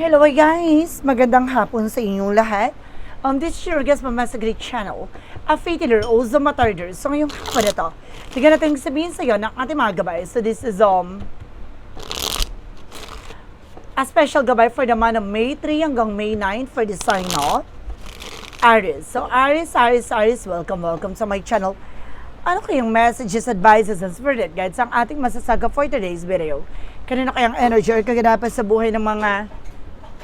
Hello guys! Magandang hapon sa inyong lahat. Um, this is your guest Mama sa Great Channel, a faith healer o the Matarder. So ngayong hapon na to, natin sabihin sa iyo ng ating mga gabay. So this is um, a special gabay for the month of May 3 hanggang May 9 for the sign of Aries. So Aries, Aries, Aries, welcome, welcome sa my channel. Ano kayong messages, advices, and spirit guides ang ating masasaga for today's video? Kanino kayang energy or kaganapan sa buhay ng mga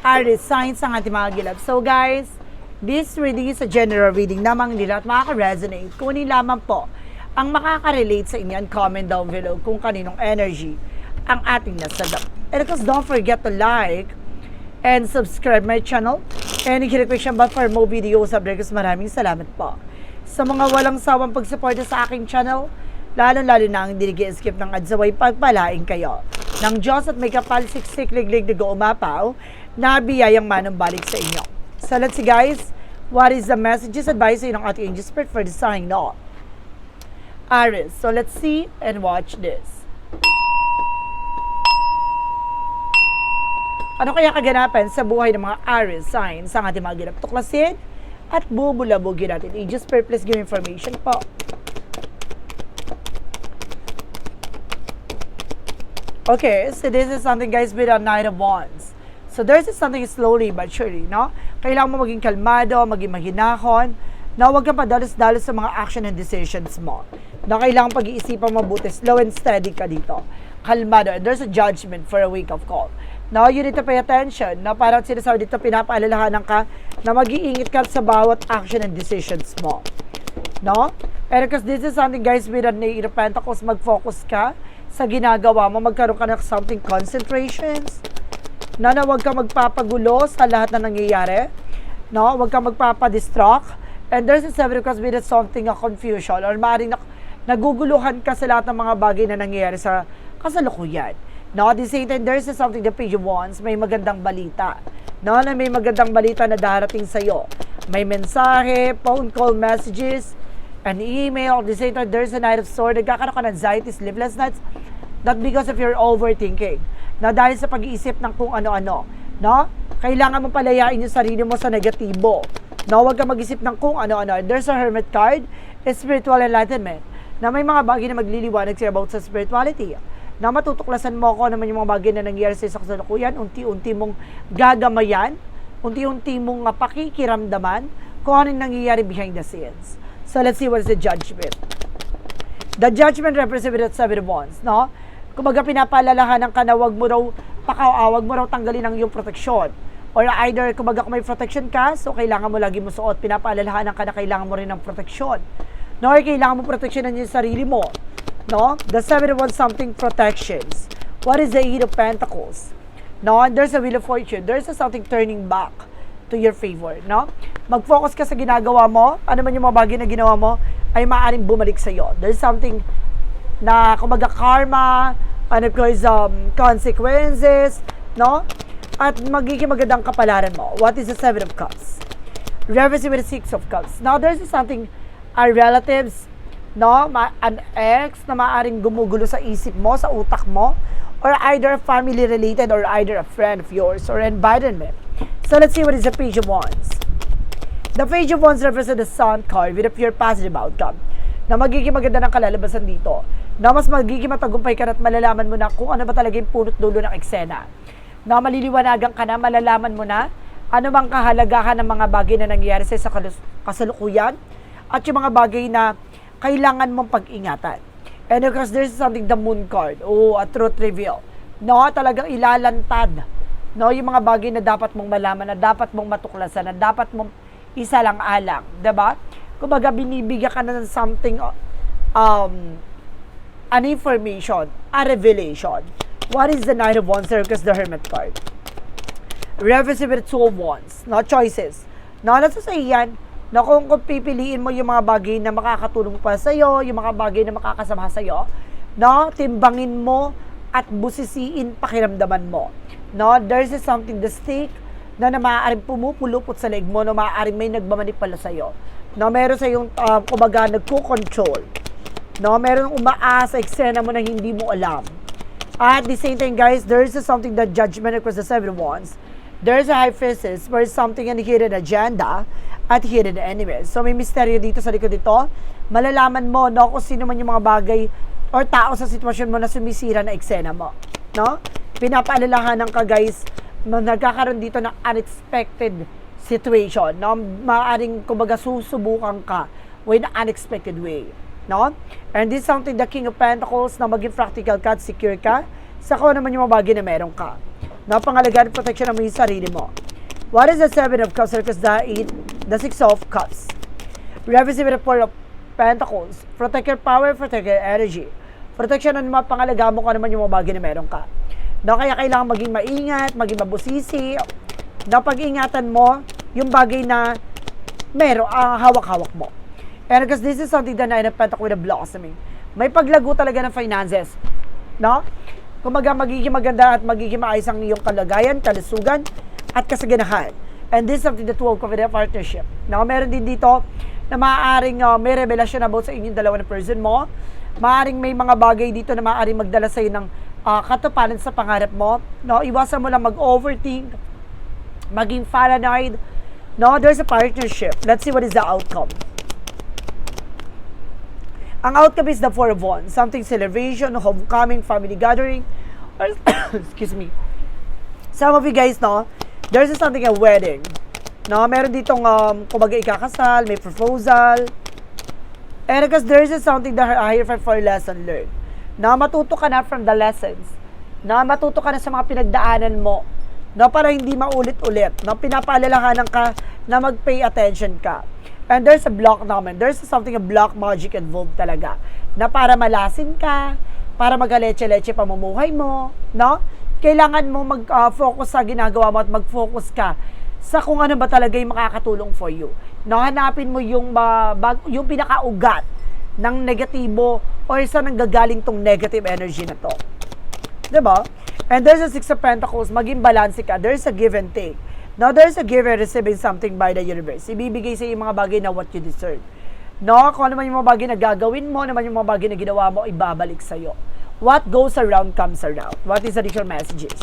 Aries signs ang ating mga gilab. So guys, this reading is a general reading namang nila at makaka-resonate. Kunin lamang po ang makaka-relate sa inyo and comment down below kung kaninong energy ang ating nasagap. And of course, don't forget to like and subscribe my channel and the bell for more videos updates. Maraming salamat po. Sa mga walang sawang pagsuporta sa aking channel, lalo-lalo na ang dinigi-skip ng adsaway pagpalain kayo. Ng Diyos at may kapalsiksik liglig na umapaw, na biyayang manumbalik sa inyo. So let's see guys, what is the messages advice ng ating angel spirit for the sign of Aries. So let's see and watch this. Ano kaya kaganapan sa buhay ng mga Aries signs ang ating mga ginap tuklasin at bubulabugin natin. Angel Spirit, please give information po. Okay, so this is something guys with a Knight of Wands. So there's something slowly but surely, no? Kailangan mo maging kalmado, maging mahinahon, na huwag kang padalos-dalos sa mga action and decisions mo. Na kailangan pag-iisipan mabuti, slow and steady ka dito. Kalmado, and there's a judgment for a wake of call. Now, you need to pay attention, na parang sinasabi dito, pinapaalalahanan ka na mag-iingit ka sa bawat action and decisions mo. No? And because this is something guys an Eight of Pentacles, mag-focus ka sa ginagawa mo, magkaroon ka ng something concentrations, na na huwag ka magpapagulo sa lahat na nangyayari, no? Huwag ka magpapadistract, and there's a seven because with something a confusion, or maaaring na, naguguluhan ka sa lahat ng mga bagay na nangyayari sa kasalukuyan. No, at the same time, there's something the page wants, may magandang balita. No, na may magandang balita na darating sa'yo. May mensahe, phone call messages, an email. The same time, there's a night of sword. Nagkakaroon ka ng anxiety, sleepless nights. Not because of your overthinking. Na dahil sa pag-iisip ng kung ano-ano. No? Kailangan mo palayain yung sarili mo sa negatibo. No? Huwag ka mag-isip ng kung ano-ano. There's a hermit card, spiritual enlightenment. Na may mga bagay na magliliwanag sa'yo about sa spirituality na matutuklasan mo ko naman yung mga bagay na nangyayari sa isang kasalukuyan, unti-unti mong gagamayan, unti-unti mong pakikiramdaman kung ano yung nangyayari behind the scenes. So let's see what is the judgment. The judgment represented seven wands, no? Kumbaga pinapaalalahanan ka na wag mo raw pakaawag mo raw tanggalin ang iyong proteksyon. Or either, kumbaga kung may protection ka, so kailangan mo lagi mo suot. Pinapaalalahanan ka na kailangan mo rin ng proteksyon. No, or kailangan mo proteksyonan yung sarili mo. No? The seven of wands something protections. What is the eight of pentacles? No, and there's a wheel of fortune. There's a something turning back to your favor, no? Mag-focus ka sa ginagawa mo, ano man yung mga bagay na ginawa mo, ay maaaring bumalik sa iyo. There's something na kumbaga karma, and of course, um, consequences, no? At magiging magandang kapalaran mo. What is the Seven of Cups? Reversing with the Six of Cups. Now, there's something, our relatives, no? Ma- an ex na maaaring gumugulo sa isip mo, sa utak mo, or either family related or either a friend of yours or environment. So let's see what is the Page of Wands. The Page of Wands represents the Sun card with a pure positive outcome na magiging maganda ng kalalabasan dito. Na mas magiging matagumpay ka at malalaman mo na kung ano ba talaga yung punot dulo ng eksena. Na maliliwanagan ka na, malalaman mo na ano bang kahalagahan ng mga bagay na nangyayari sa kasalukuyan at yung mga bagay na kailangan mong pag-ingatan. And of course, there's something the moon card. Oh, a truth reveal. No, talagang ilalantad. No, yung mga bagay na dapat mong malaman, na dapat mong matuklasan, na dapat mong isa lang alang, ba? Kumbaga binibigyan ka na ng something um an information, a revelation. What is the Knight of Wands Circus the Hermit card? Reversible with two of wands, no choices. No, nasa sa iyan, na kung, kung pipiliin mo yung mga bagay na makakatulong pa sa iyo, yung mga bagay na makakasama sa iyo, no, timbangin mo at busisiin pakiramdaman mo. No, there's something stake na na maaaring pumupulupot sa leg mo, na maaaring may nagmamanipala sa iyo. No, meron sa yung um, kumbaga nagko-control. No, meron umaasa eksena mo na hindi mo alam. At the same time, guys, there is something that judgment across the seven wands there's a hyphesis for something and hidden agenda at hidden enemies. So may misteryo dito sa likod dito. Malalaman mo no kung sino man yung mga bagay or tao sa sitwasyon mo na sumisira na eksena mo. No? Pinapaalalahanan ka guys, na nagkakaroon dito ng unexpected situation. No? Maaring kumbaga susubukan ka with an unexpected way. No? And this is something the King of Pentacles na maging practical ka at secure ka sa kung ano naman yung mga bagay na meron ka. No? Pangalagaan protection mo yung sarili mo. What is the Seven of Cups? Because the eight, the Six of Cups. Represent the Four of Pentacles. Protect your power, protect your energy. Protection ng mga pangalaga mo kung ano naman yung mga bagay na meron ka. No, kaya kailangan maging maingat, maging mabusisi. No, pag-ingatan mo yung bagay na meron, ah, hawak-hawak mo. And because this is something that of Pentacles with a blossoming. May paglago talaga ng finances. No? Kumaga magiging maganda at magiging maayos ang iyong kalagayan, kalusugan, at kasaganahan. And this is something that will cover the partnership. Now, meron din dito na maaaring uh, may revelasyon about sa inyong dalawa na person mo. Maaaring may mga bagay dito na maaaring magdala sa'yo ng uh, katuparan sa pangarap mo. No? Iwasan mo lang mag-overthink, maging paranoid. No, there's a partnership. Let's see what is the outcome. Ang outcome is the Four of Wands. Something celebration, homecoming, family gathering, or, excuse me. Some of you guys, no, there's something a wedding. No, meron ditong, um, kumbaga ikakasal, may proposal. And because there's something that I hear for lesson learned. Na matuto ka na from the lessons. Na matuto ka na sa mga pinagdaanan mo. Na para hindi maulit-ulit. Na pinapaalalahanan ka na mag-pay attention ka. And there's a block naman. There's something a block magic involved talaga. Na para malasin ka, para magaleche-leche pamumuhay mo, no? Kailangan mo mag-focus sa ginagawa mo at mag-focus ka sa kung ano ba talaga yung makakatulong for you. No, hanapin mo yung uh, bag, yung pinakaugat ng negatibo or sa nanggagaling tong negative energy na to. ba? And there's a Six of Pentacles, maging balance ka. There's a give and take. Now, there's a give and receiving something by the universe. Ibibigay sa yung mga bagay na what you deserve. No, kung ano man yung mga bagay na gagawin mo, naman yung mga bagay na ginawa mo, ibabalik sa'yo. What goes around comes around. What is additional messages?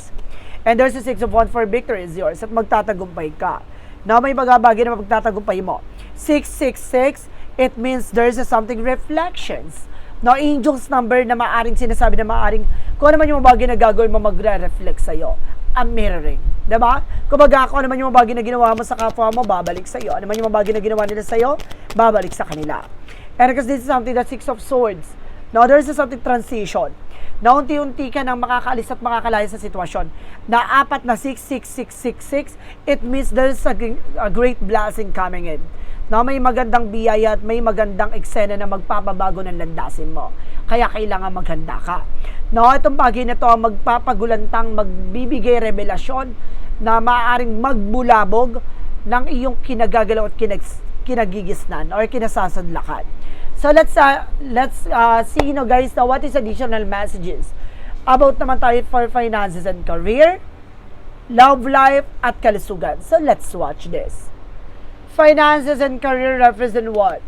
And there's a six of one for victory is yours at magtatagumpay ka. Now, may mga bagay na magtatagumpay mo. 666, it means there's a something reflections. No, angel's number na maaring sinasabi na maaring kung ano man yung mga bagay na gagawin mo magre-reflect sa'yo. A mirroring. Diba? Kumbaga, kung ano man yung mga bagay na ginawa mo sa kapwa mo, babalik sa'yo. Ano man yung mga bagay na ginawa nila sa'yo, babalik sa kanila. And because this is something that Six of Swords. Now, there's a something transition. Na unti-unti ka nang makakaalis at makakalaya sa sitwasyon. Na apat na 66666, it means there's a, a great blessing coming in. Na may magandang biyaya at may magandang eksena na magpapabago ng landasin mo. Kaya kailangan maghanda ka. No, itong bagay na to ang magpapagulantang, magbibigay revelasyon na maaaring magbulabog ng iyong kinagagalaw at kinag, kinagigisnan or kinasasadlakan. So let's uh, let's uh, see you know guys now what is additional messages about naman tayo for finances and career, love life at kalusugan. So let's watch this. Finances and career represent what?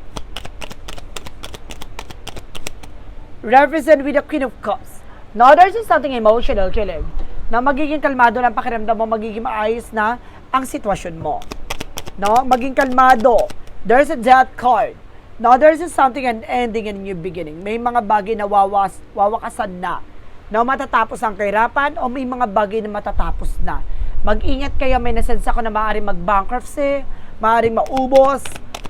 Represent with the Queen of Cups. Now, there's something emotional, kilig. Na magiging kalmado lang pakiramdam mo, magiging maayos na ang sitwasyon mo. No? Maging kalmado. There's a death card. Now, there's something an ending and a new beginning. May mga bagay na wawas, wawakasan na. No, matatapos ang kahirapan o may mga bagay na matatapos na. Mag-ingat kayo, may nasensa ko na maaaring mag-bankruptcy, maaaring maubos,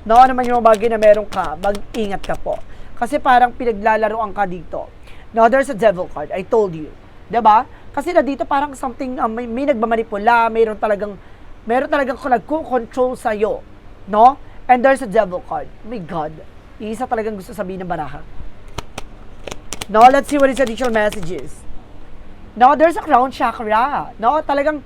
no, ano man yung bagay na meron ka, mag-ingat ka po. Kasi parang pinaglalaroan ka dito. No, there's a devil card, I told you. ba? Kasi na dito parang something, uh, may, may nagmamanipula, mayroon talagang, meron talagang nagko-control sa'yo. No? And there's a devil card. My God. Isa talagang gusto sabihin ng baraha. No, let's see what is additional messages. No, there's a crown chakra. No, talagang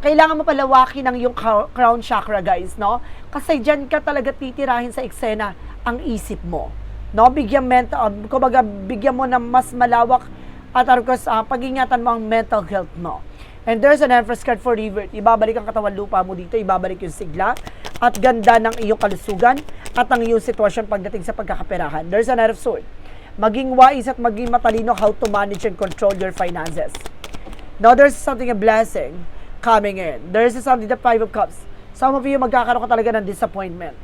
kailangan mo palawakin ng yung crown chakra, guys, no? Kasi diyan ka talaga titirahin sa eksena ang isip mo. No, bigyan mental, um, kumbaga bigyan mo ng mas malawak at of course, uh, pag-ingatan mo ang mental health mo. And there's an Empress card for river. Ibabalik ang katawan lupa mo dito, ibabalik yung sigla at ganda ng iyong kalusugan at ang iyong sitwasyon pagdating sa pagkakaperahan. There's an of Sword. Maging wise at maging matalino how to manage and control your finances. Now, there's something a blessing coming in. There is something the Five of Cups. Some of you magkakaroon ka talaga ng disappointment.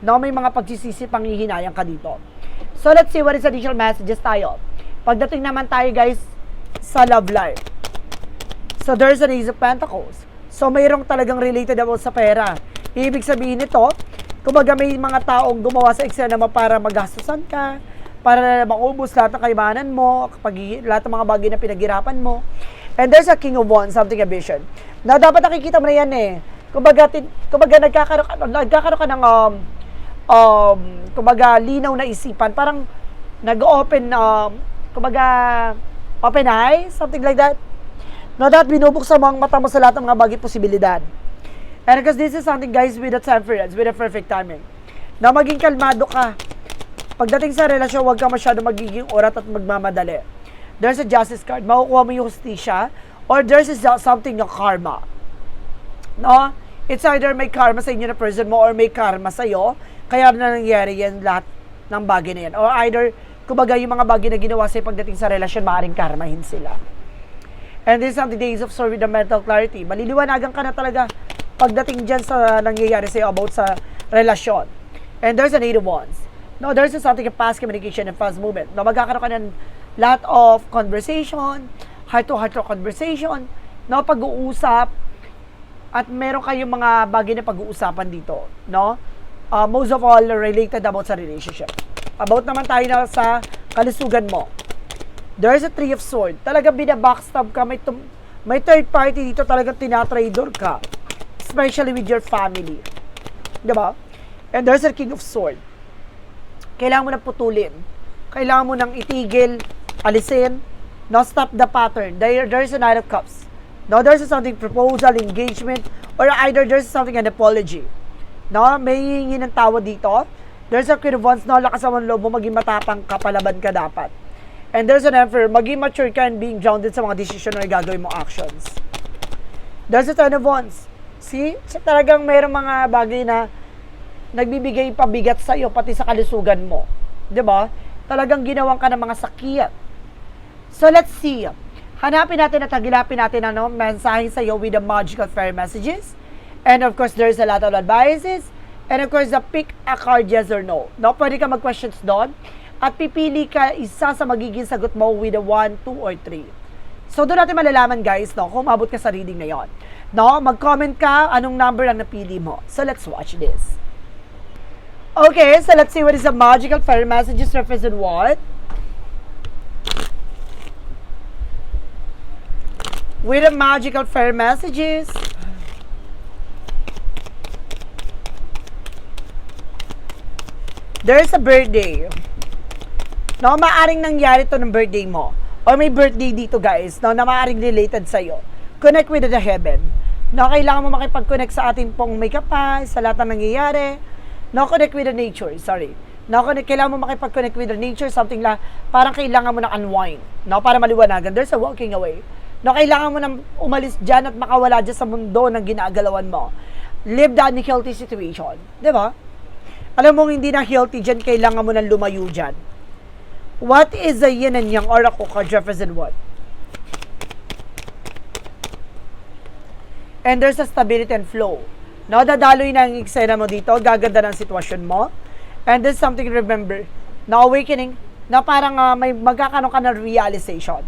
No, may mga pagsisisi panghihinayang ka dito. So let's see what is additional messages tayo. Pagdating naman tayo guys sa love life. So there's an Ace of Pentacles. So mayroong talagang related about sa pera. Ibig sabihin nito, kumbaga may mga taong gumawa sa eksena mo para magastusan ka, para maubos lahat ng kaibanan mo, kapag lahat ng mga bagay na pinaghirapan mo. And there's a King of Wands, something a vision. Na dapat nakikita mo na yan eh. Kumbaga, tin, kumbaga nagkakaroon, ka- nagkakaroon ka ng um, um, kumbaga, linaw na isipan. Parang nag-open, um, kumbaga, open eye, something like that. No, that binubuksan mo ang mata mo sa lahat ng mga bagay posibilidad. And because this is something, guys, with a temperance, with a perfect timing. Na maging kalmado ka. Pagdating sa relasyon, huwag ka masyado magiging orat at magmamadali. There's a justice card. Makukuha mo yung hustisya or there's a, something yung karma. No? It's either may karma sa inyo na person mo or may karma sa iyo. Kaya na nangyari yan lahat ng bagay na yan. Or either, kumbaga yung mga bagay na ginawa sa'yo pagdating sa relasyon, maaaring karmahin sila. And this is on the days of mental clarity. Maliliwanagan ka na talaga pagdating dyan sa nangyayari sa'yo about sa relasyon. And there's an eight of wands. No, there's a something of fast communication and fast movement. No, magkakaroon ka ng lot of conversation, heart-to-heart conversation, no, pag-uusap, at meron kayong mga bagay na pag-uusapan dito, no? Uh, most of all, related about sa relationship. About naman tayo na sa kalusugan mo. There's a three of sword. Talaga binabackstab ka, may, tum- may third party dito talagang tinatrador ka. Especially with your family. Di ba? And there's a king of sword. Kailangan mo nang putulin. Kailangan mo nang itigil, alisin, no, stop the pattern. There, there's a knight of cups. No, there's something proposal, engagement, or either there's something an apology. No, may hihingi ng tawad dito. There's a wands, no, lakas ang loob mo, maging matapang ka, palaban ka dapat. And there's an emperor, maging mature ka and being grounded sa mga decision na gagawin mo actions. There's a ten of wands. See? So, talagang mayroong mga bagay na nagbibigay pabigat sa iyo pati sa kalusugan mo. 'Di ba? Talagang ginawan ka ng mga sakit. So let's see. Hanapin natin at hagilapin natin ano, mensahe sa iyo with the magical fairy messages. And of course, there's a lot of advices. And of course, the pick a card yes or no. No, pwede ka mag-questions doon. At pipili ka isa sa magiging sagot mo with a 1, 2, or 3. So doon natin malalaman guys, no, kung umabot ka sa reading na yon. No, mag-comment ka anong number ang napili mo. So let's watch this. Okay, so let's see what is the magical fairy messages represent what? With the magical fairy messages. There's a birthday. No, maaring nangyari to ng birthday mo. Or may birthday dito guys, no, na maaring related sa'yo. Connect with the heaven. No, kailangan mo makipag-connect sa ating pong may kapal, sa lahat ng nangyayari. No, connect with the nature, sorry. No, connect, kailangan mo makipag-connect with the nature, something la, parang kailangan mo na unwind. No, para maliwanagan. There's a walking away. No, kailangan mo nang umalis dyan at makawala dyan sa mundo ng ginagalawan mo. Live the unhealthy situation. Di ba? Alam mo, hindi na healthy dyan, kailangan mo nang lumayo dyan. What is the yin and yang oracle card represent what? And there's a stability and flow. No, dadaloy na ang eksena mo dito, gaganda ng sitwasyon mo. And there's something to remember, na awakening, na parang ah, may magkakaroon ka ng realization,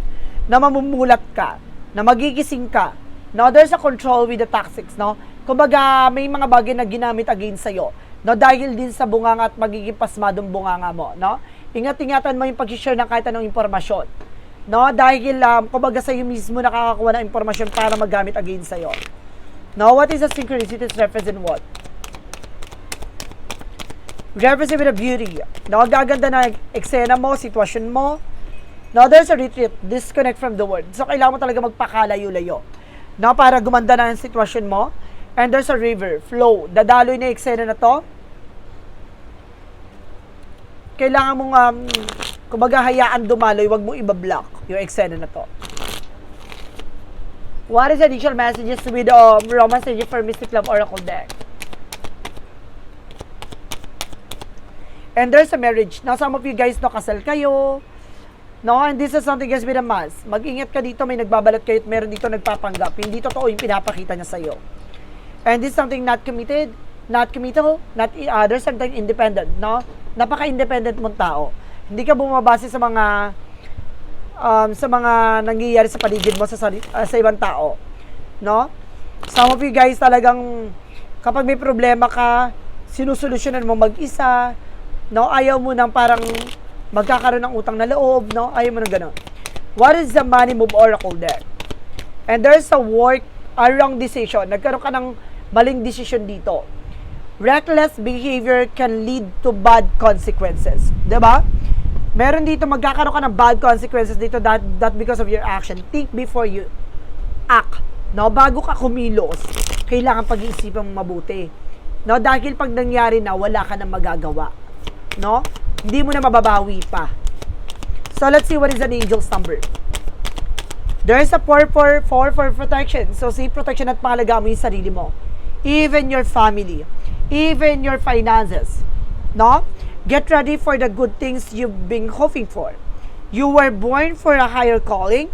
na mamumulat ka, na magigising ka. No, there's a control with the tactics, no? Kumbaga, may mga bagay na ginamit against sa'yo. No, dahil din sa bunganga at magiging pasmadong bunganga mo, no? Ingat-ingatan mo yung pag-share ng kahit anong impormasyon. No, dahil um, kumbaga sa'yo mismo nakakakuha ng impormasyon para magamit against sa'yo. Now, what is a synchronicity represent what? Represent with a beauty. Now, gaganda na eksena mo, sitwasyon mo. Now, there's a retreat. Disconnect from the world. So, kailangan mo talaga magpakalayo-layo. Now, para gumanda na ang sitwasyon mo. And there's a river, flow. Dadaloy na eksena na to. Kailangan mong, um, kumbaga, hayaan dumaloy, wag mong ibablock yung eksena na to. What is the initial messages with um, Romance Energy for Mystic Love Oracle deck? And there's a marriage. Now, some of you guys, no, kasal kayo. No, and this is something guys with a must. Mag-ingat ka dito, may nagbabalat kayo at meron dito nagpapanggap. Hindi totoo yung pinapakita niya sa'yo. And this is something not committed, not committal, not uh, there's something independent, no? Napaka-independent mong tao. Hindi ka bumabase sa mga um, sa mga nangyayari sa paligid mo sa uh, sa ibang tao, no? Some of you guys talagang kapag may problema ka, sinusolusyonan mo mag-isa, no? Ayaw mo nang parang magkakaroon ng utang na loob, no? Ayaw mo nang gano'n. What is the money move oracle there? And there's a work, a wrong decision. Nagkaroon ka ng maling decision dito. Reckless behavior can lead to bad consequences. ba? Meron dito, magkakaroon ka ng bad consequences dito that, that because of your action. Think before you act. No? Bago ka kumilos, kailangan pag-iisipan mong mabuti. No? Dahil pag nangyari na, wala ka na magagawa. No? Hindi mo na mababawi pa. So, let's see what is an angel's number. There's a 4 for, 4 for protection. So, si protection at pangalaga mo yung sarili mo. Even your family. Even your finances. No? Get ready for the good things you've been hoping for. You were born for a higher calling.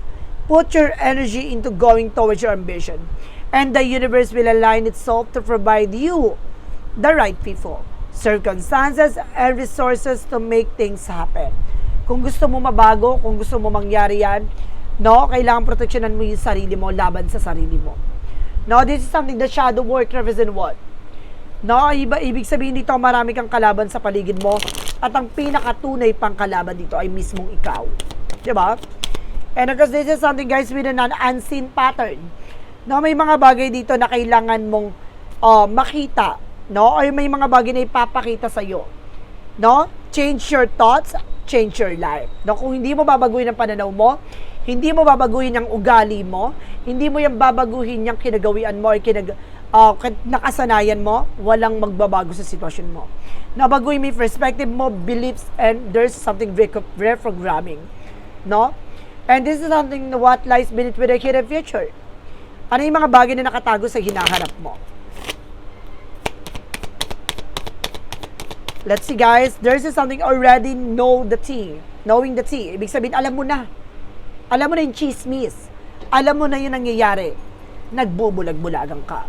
Put your energy into going towards your ambition. And the universe will align itself to provide you the right people, circumstances, and resources to make things happen. Kung gusto mo mabago, kung gusto mo mangyari yan, no, kailangan proteksyonan mo yung sarili mo laban sa sarili mo. No, this is something the shadow work represent what? No, iba, ibig sabihin dito marami kang kalaban sa paligid mo at ang pinakatunay pang kalaban dito ay mismong ikaw. 'Di ba? And because this is something guys with an unseen pattern. No, may mga bagay dito na kailangan mong uh, makita, no? Or may mga bagay na ipapakita sa iyo. No? Change your thoughts, change your life. No, kung hindi mo babaguhin ang pananaw mo, hindi mo babaguhin ang ugali mo, hindi mo yung babaguhin yung kinagawian mo or kinag uh, nakasanayan mo, walang magbabago sa sitwasyon mo. Nabaguhin mo perspective mo, beliefs, and there's something re- reprogramming. No? And this is something what lies beneath with the hidden future. Ano yung mga bagay na nakatago sa hinaharap mo? Let's see guys, there's something already know the tea. Knowing the tea. Ibig sabihin, alam mo na. Alam mo na yung chismis. Alam mo na yung nangyayari. Nagbubulag-bulagan ka.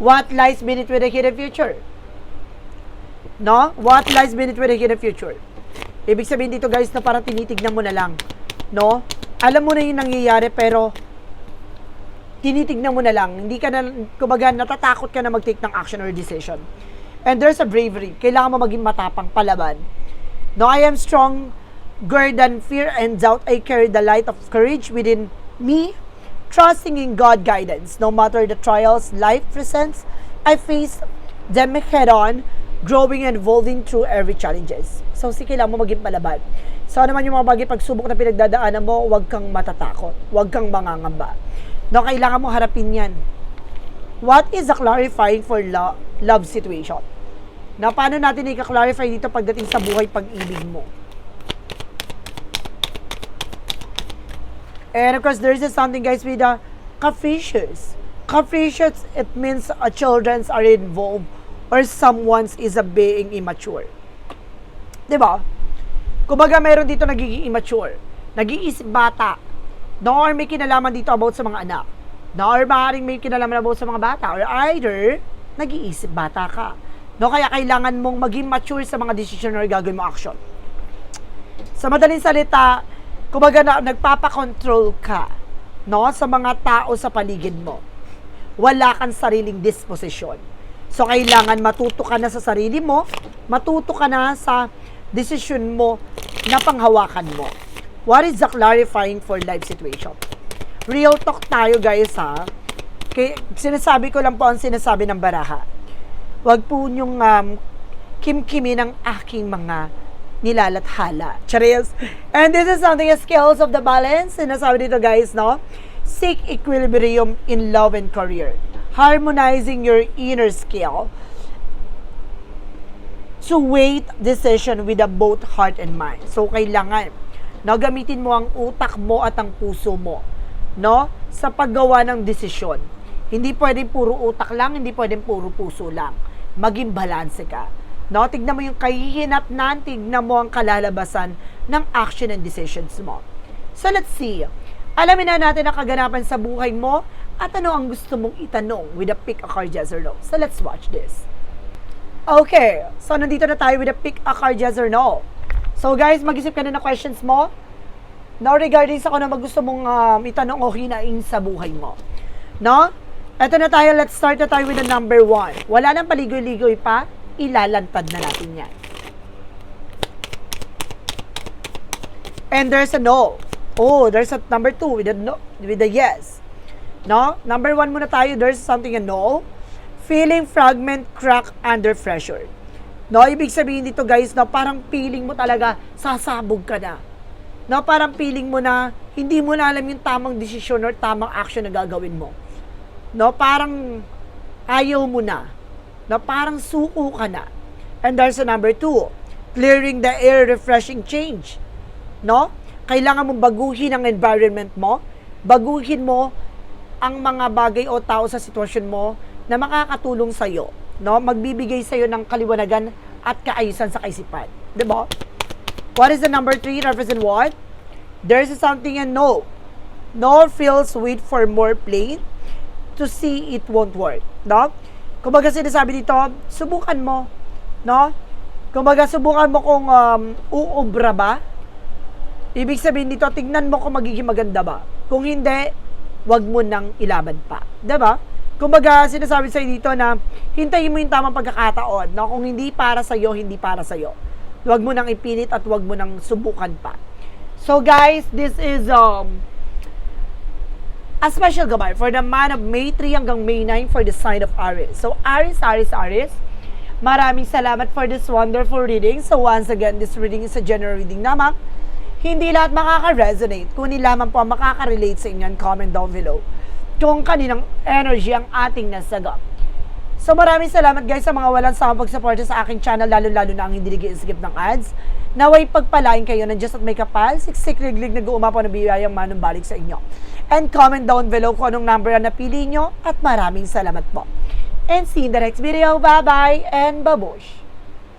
What lies beneath with the hidden future? No? What lies beneath with the hidden future? Ibig sabihin dito guys na parang tinitignan mo na lang. No? Alam mo na yung nangyayari pero tinitignan mo na lang. Hindi ka na, kumbaga, natatakot ka na mag-take ng action or decision. And there's a bravery. Kailangan mo maging matapang palaban. No, I am stronger than fear and doubt. I carry the light of courage within me, trusting in God guidance. No matter the trials life presents, I face them head on, growing and evolving through every challenges. So, si kailangan mo maging palaban. So, ano man yung mga bagay pagsubok na pinagdadaanan mo, huwag kang matatakot. Huwag kang mangangamba. No, kailangan mo harapin yan. What is a clarifying for lo- love situation? Na paano natin i-clarify dito pagdating sa buhay pag-ibig mo? And of course, there's something guys with the capricious. Capricious, it means a children's are involved or someone's is a being immature. ba? Kumbaga meron dito nagiging immature. Nag-iisip bata. No, or may kinalaman dito about sa mga anak. No, or maaaring may kinalaman about sa mga bata. Or either, nag-iisip bata ka. No, kaya kailangan mong maging mature sa mga decision or gagawin mo action. Sa madaling salita, kumbaga na, nagpapakontrol ka no, sa mga tao sa paligid mo. Wala kang sariling disposisyon. So, kailangan matuto ka na sa sarili mo, matuto ka na sa decision mo na panghawakan mo. What is the clarifying for life situation? Real talk tayo guys ha. Kaya, sinasabi ko lang po ang sinasabi ng baraha. Huwag po niyong um, kimkimi ng aking mga nilalathala. Charis. And this is something, skills of the balance. Sinasabi dito guys, no? Seek equilibrium in love and career. Harmonizing your inner skill to weight decision with a both heart and mind. So, kailangan, no, gamitin mo ang utak mo at ang puso mo, no, sa paggawa ng desisyon. Hindi pwedeng puro utak lang, hindi pwedeng puro puso lang. Maging balanse ka. No, tignan mo yung kahihinatnan, tignan mo ang kalalabasan ng action and decisions mo. So let's see. Alamin na natin ang kaganapan sa buhay mo at ano ang gusto mong itanong with a pick a card yes or no. So let's watch this. Okay, so nandito na tayo with a pick a card yes or no. So guys, mag-isip ka na ng questions mo. Now regarding sa kung ano gusto mong um, itanong o hinaing sa buhay mo. No? Ito na tayo, let's start na tayo with the number one. Wala nang paligoy-ligoy pa, ilalantad na natin yan. And there's a no. Oh, there's a number two with a no, with a yes. No? Number one muna tayo, there's something a no. Feeling fragment crack under pressure. No, ibig sabihin dito guys, no, parang feeling mo talaga sasabog ka na. No, parang feeling mo na hindi mo na alam yung tamang desisyon or tamang action na gagawin mo. No, parang ayaw mo na. No, parang suko ka na. And there's a number two, clearing the air, refreshing change. No? Kailangan mong baguhin ang environment mo, baguhin mo ang mga bagay o tao sa sitwasyon mo na makakatulong sa iyo, no? Magbibigay sa iyo ng kaliwanagan at kaayusan sa kaisipan. 'Di ba? What is the number three? Represent what? There's something and no. No feels wait for more plain to see it won't work. No? Kumbaga sinasabi dito, subukan mo. No? Kumbaga subukan mo kung um, uubra ba. Ibig sabihin dito, tignan mo kung magiging maganda ba. Kung hindi, wag mo nang ilaban pa. 'Di ba? Kumbaga, sinasabi sa'yo dito na hintayin mo yung tamang pagkakataon na kung hindi para sa'yo, hindi para sa'yo. Huwag mo nang ipilit at huwag mo nang subukan pa. So guys, this is um, a special gabay for the month of May 3 hanggang May 9 for the sign of Aries. So Aries, Aries, Aries, maraming salamat for this wonderful reading. So once again, this reading is a general reading lamang. Hindi lahat makaka-resonate, kundi lamang po ang makaka-relate sa inyo and comment down below kung kaninang energy ang ating nasagap. So maraming salamat guys sa mga walang sama pagsuporta sa aking channel, lalo-lalo na ang hindi nag skip ng ads. Naway pagpalain kayo ng Diyos at may kapal, siksik liglig nag-uumapaw na biyayang manumbalik sa inyo. And comment down below kung anong number ang napili nyo at maraming salamat po. And see you in the next video. Bye-bye and babush!